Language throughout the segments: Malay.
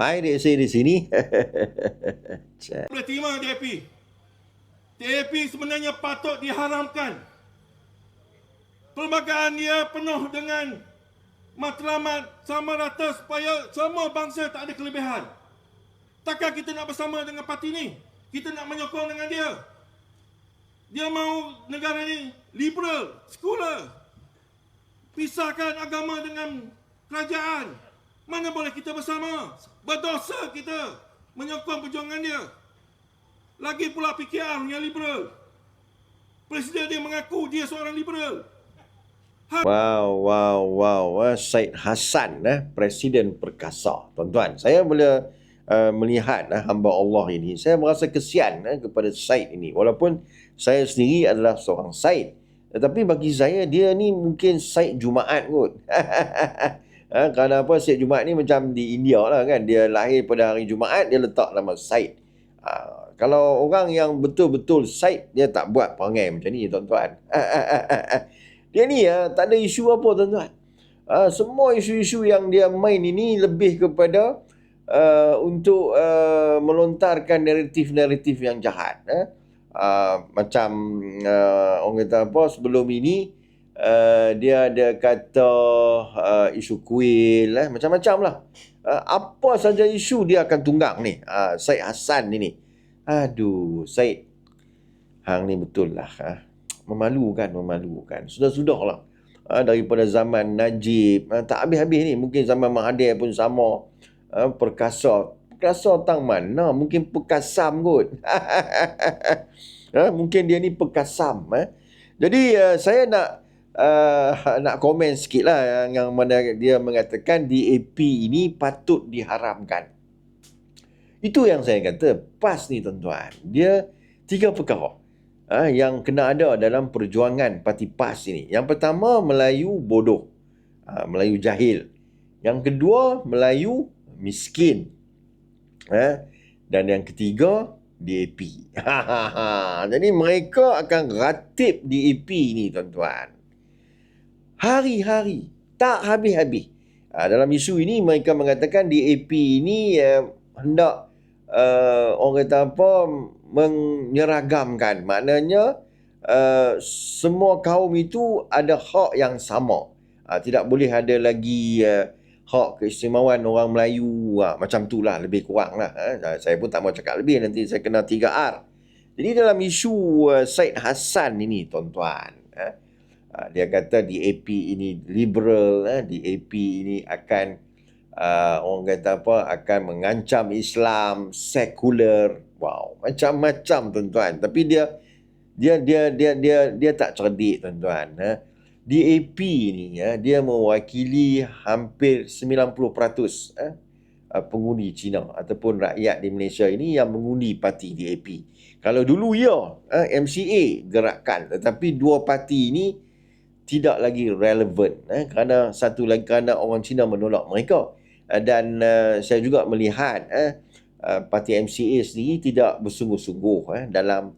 Hai dek saya di sini. boleh terima DAP. DAP sebenarnya patut diharamkan. Perlembagaan dia penuh dengan matlamat sama rata supaya semua bangsa tak ada kelebihan. Takkan kita nak bersama dengan parti ni? Kita nak menyokong dengan dia. Dia mau negara ni liberal, sekular. Pisahkan agama dengan kerajaan. Mana boleh kita bersama? Berdosa kita menyokong perjuangan dia. Lagi pula PKR yang liberal. Presiden dia mengaku dia seorang liberal. Wow, wow, wow. Uh, Syed Hassan, eh, Presiden Perkasa. Tuan-tuan, saya boleh uh, melihat uh, hamba Allah ini. Saya merasa kesian uh, kepada Syed ini. Walaupun saya sendiri adalah seorang Syed. Tetapi bagi saya, dia ni mungkin Syed Jumaat kot. ha, kerana apa, Syed Jumaat ni macam di India lah kan. Dia lahir pada hari Jumaat, dia letak nama Syed. Ha, kalau orang yang betul-betul Syed, dia tak buat perangai macam ni, tuan-tuan. Dia ni ya, tak ada isu apa tuan-tuan. Uh, semua isu-isu yang dia main ini lebih kepada uh, untuk uh, melontarkan naratif-naratif yang jahat. Eh? Uh, macam uh, orang kata apa, sebelum ini uh, dia ada kata uh, isu kuil, eh? macam-macam lah. Uh, apa saja isu dia akan tunggang ni. Uh, Syed Hassan ni ni. Aduh, Syed. Hang ni betul lah. Uh memalukan memalukan sudah-sudahlah ha, daripada zaman Najib ha, tak habis-habis ni mungkin zaman Mahathir pun sama ha, perkasa perkasa tang mana mungkin perkasam kot ha, mungkin dia ni perkasam ha. jadi uh, saya nak uh, nak komen sikit lah yang, mana dia mengatakan DAP ini patut diharamkan itu yang saya kata pas ni tuan-tuan dia tiga perkara ha, yang kena ada dalam perjuangan parti PAS ini. Yang pertama, Melayu bodoh. Ha, Melayu jahil. Yang kedua, Melayu miskin. Ha, dan yang ketiga, DAP. Jadi mereka akan ratip DAP ini, tuan-tuan. Hari-hari. Tak habis-habis. Ha, dalam isu ini, mereka mengatakan DAP ini uh, hendak uh, orang kata apa menyeragamkan. Maknanya uh, semua kaum itu ada hak yang sama. Uh, tidak boleh ada lagi uh, hak keistimewaan orang Melayu. Uh, macam itulah lebih kurang lah uh, saya pun tak mau cakap lebih nanti saya kena 3R jadi dalam isu uh, Said Hassan ini tuan-tuan uh, dia kata DAP ini liberal uh, DAP ini akan uh, orang kata apa akan mengancam Islam sekular wow macam-macam tuan-tuan tapi dia dia dia dia dia dia tak cerdik tuan-tuan ha? DAP ni ya dia mewakili hampir 90% eh, pengundi Cina ataupun rakyat di Malaysia ini yang mengundi parti DAP. Kalau dulu ya eh, MCA gerakkan tetapi dua parti ini tidak lagi relevan eh, kerana satu lagi kerana orang Cina menolak mereka. Eh, dan uh, saya juga melihat uh, uh, parti MCA sendiri tidak bersungguh-sungguh uh, dalam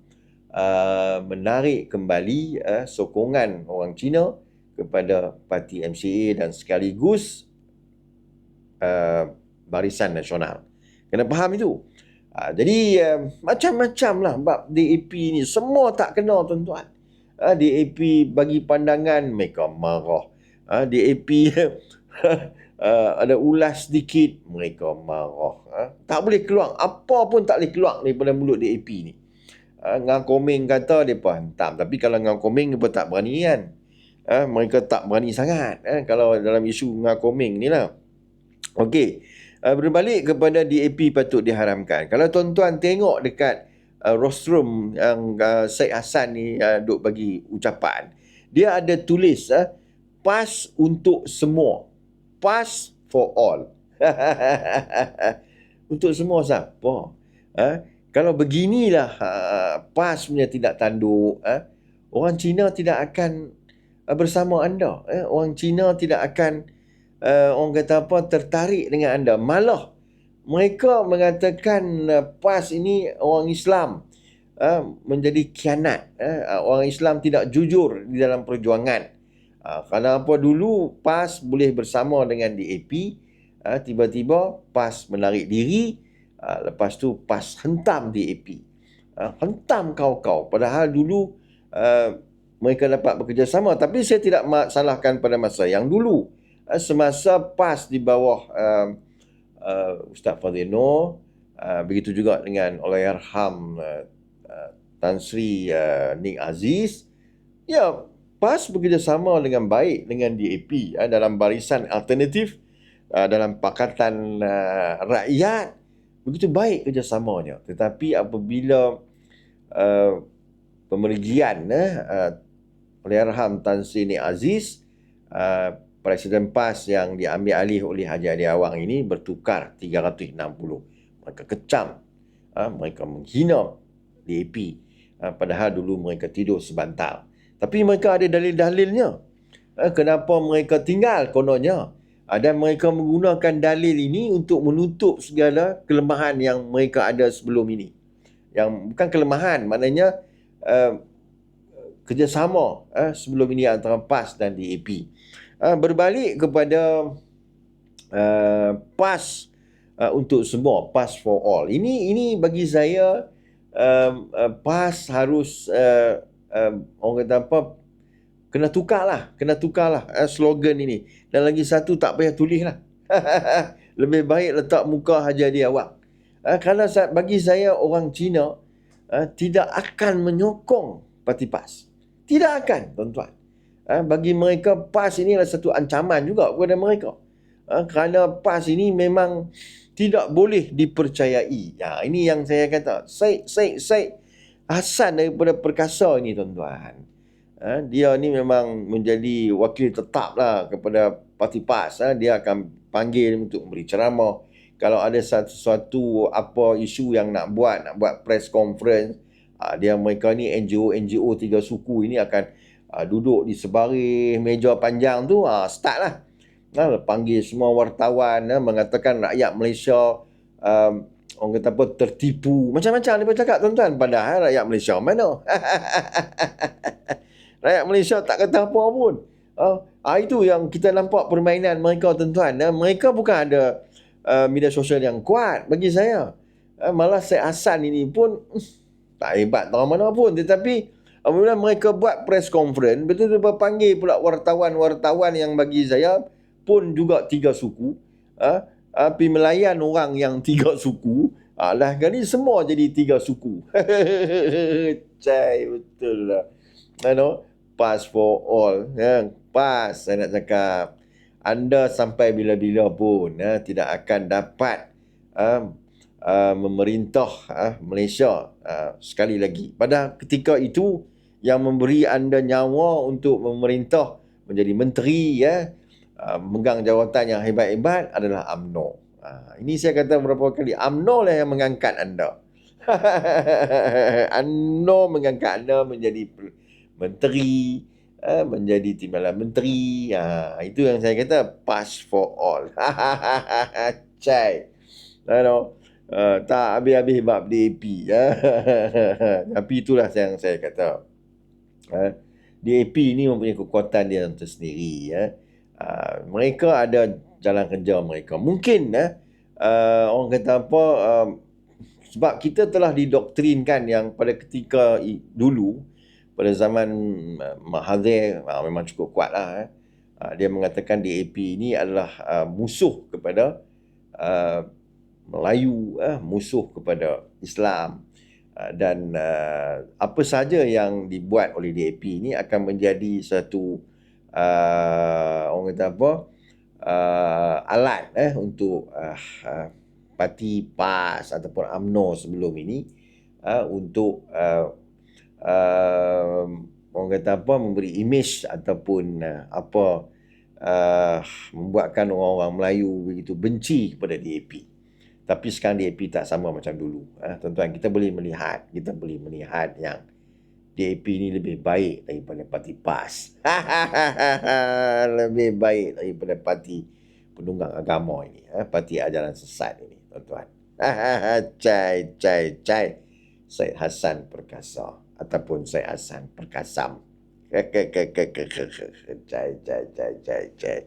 uh, menarik kembali uh, sokongan orang Cina kepada parti MCA dan sekaligus uh, barisan nasional. Kena faham itu. Uh, jadi uh, macam-macam lah bab DAP ni. Semua tak kena tuan-tuan. Uh, DAP bagi pandangan mereka marah. Uh, DAP uh, ada ulas sedikit mereka marah. Uh. tak boleh keluar. Apa pun tak boleh keluar daripada mulut DAP ni. Uh, ngang komeng kata depa hentam tapi kalau ngang komeng depa tak berani kan. Uh, mereka tak berani sangat uh, kalau dalam isu ngang komeng ni lah. Okey. Uh, berbalik kepada DAP patut diharamkan. Kalau tuan-tuan tengok dekat uh, rostrum yang uh, Syed Hassan ni uh, duk bagi ucapan dia ada tulis uh, pas untuk semua pass for all. Untuk semua siapa? Ha? Kalau beginilah ha, PAS punya tidak tanduk, ha? orang Cina tidak akan uh, bersama anda. Ha? Orang Cina tidak akan, uh, orang kata apa, tertarik dengan anda. Malah, mereka mengatakan uh, PAS ini orang Islam. Uh, menjadi kianat. Uh, orang Islam tidak jujur di dalam perjuangan. Uh, kerana apa dulu PAS boleh bersama dengan DAP uh, tiba-tiba PAS menarik diri. Uh, lepas tu PAS hentam DAP uh, hentam kau-kau. Padahal dulu uh, mereka dapat bekerjasama tapi saya tidak salahkan pada masa yang dulu. Uh, semasa PAS di bawah uh, uh, Ustaz Fadil Noor uh, begitu juga dengan Allahyarham uh, uh, Tan Sri uh, Ning Aziz. Ya PAS bekerjasama dengan baik dengan DAP uh, dalam barisan alternatif uh, dalam pakatan uh, rakyat. Begitu baik kerjasamanya. Tetapi apabila uh, pemergian uh, uh, Allahyarham Tan Sri Ning Aziz uh, Presiden PAS yang diambil alih oleh Haji Adi Awang ini bertukar 360. Mereka kecam. Uh, mereka menghina DAP. Uh, padahal dulu mereka tidur sebantal. Tapi mereka ada dalil-dalilnya. Uh, kenapa mereka tinggal kononnya. Dan mereka menggunakan dalil ini untuk menutup segala kelemahan yang mereka ada sebelum ini. Yang bukan kelemahan. Maknanya uh, kerjasama uh, sebelum ini antara PAS dan DAP uh, berbalik kepada uh, PAS uh, untuk semua PAS for all. Ini ini bagi saya uh, uh, PAS harus uh, uh, orang kata apa kena tukar lah kena tukar lah uh, slogan ini. Dan lagi satu tak payah tulis lah lebih baik letak muka Haji Adi Awak. Uh, kerana bagi saya orang Cina uh, tidak akan menyokong parti PAS. Tidak akan tuan-tuan Ha, bagi mereka PAS ini adalah satu ancaman juga kepada mereka. Ha, kerana PAS ini memang tidak boleh dipercayai. Ya, ini yang saya kata. Syed, Syed, Syed Hassan daripada Perkasa ini tuan-tuan. Ha, dia ni memang menjadi wakil tetap lah kepada parti PAS. Ha, dia akan panggil untuk memberi ceramah. Kalau ada sesuatu apa isu yang nak buat, nak buat press conference, ha, dia mereka ni NGO-NGO tiga suku ini akan uh, duduk di sebaris meja panjang tu uh, start lah. Uh, panggil semua wartawan uh, mengatakan rakyat Malaysia uh, orang kata apa tertipu. Macam-macam dia cakap tuan-tuan. Padahal rakyat Malaysia mana? Rakyat Malaysia tak kata apa pun. Uh, itu yang kita nampak permainan mereka tuan-tuan. Uh, mereka bukan ada uh, media sosial yang kuat bagi saya. Uh, malah Syed Hassan ini pun uh, tak hebat tak mana pun. Tetapi Apabila mereka buat press conference, betul-betul panggil pula wartawan-wartawan yang bagi saya pun juga tiga suku. Ha? Api melayan orang yang tiga suku. Alah kali semua jadi tiga suku. Cai betul lah. You know, pass for all. Ya, pass saya nak cakap. Anda sampai bila-bila pun ya, tidak akan dapat uh, uh, memerintah uh, Malaysia uh, sekali lagi. Pada ketika itu, yang memberi anda nyawa untuk memerintah menjadi menteri ya uh, memegang jawatan yang hebat-hebat adalah AMNO. Uh, ini saya kata beberapa kali AMNO lah yang mengangkat anda. AMNO mengangkat anda menjadi menteri, uh, menjadi timbalan menteri. Uh, itu yang saya kata pass for all. Cai. You know, uh, tak habis-habis bab DAP. Ya. Tapi itulah yang saya kata. Ha? DAP ni mempunyai kekuatan dia tersendiri. Ya. Ha, mereka ada jalan kerja mereka. Mungkin ya, uh, orang kata apa, uh, sebab kita telah didoktrinkan yang pada ketika dulu, pada zaman uh, Mahathir, uh, memang cukup kuat lah. Eh. Uh, dia mengatakan DAP ini adalah uh, musuh kepada uh, Melayu, uh, musuh kepada Islam. Ah, dan uh, apa saja yang dibuat oleh DAP ini akan menjadi satu uh, orang kata apa uh, alat eh untuk uh, uh, parti PAS ataupun AMNO sebelum ini uh, untuk uh, uh, orang kata apa memberi image ataupun uh, apa uh, membuatkan orang-orang Melayu begitu benci kepada DAP. Tapi sekarang DAP tak sama macam dulu. Ha, tuan-tuan, kita boleh melihat, kita boleh melihat yang DAP ni lebih baik daripada parti PAS. lebih baik daripada parti penunggang agama ini. Ha, parti ajaran sesat ini, tuan-tuan. cai, cai, cai. Syed Hassan Perkasa. Ataupun Syed Hassan Perkasam. Cai, cai, cai, cai, cai.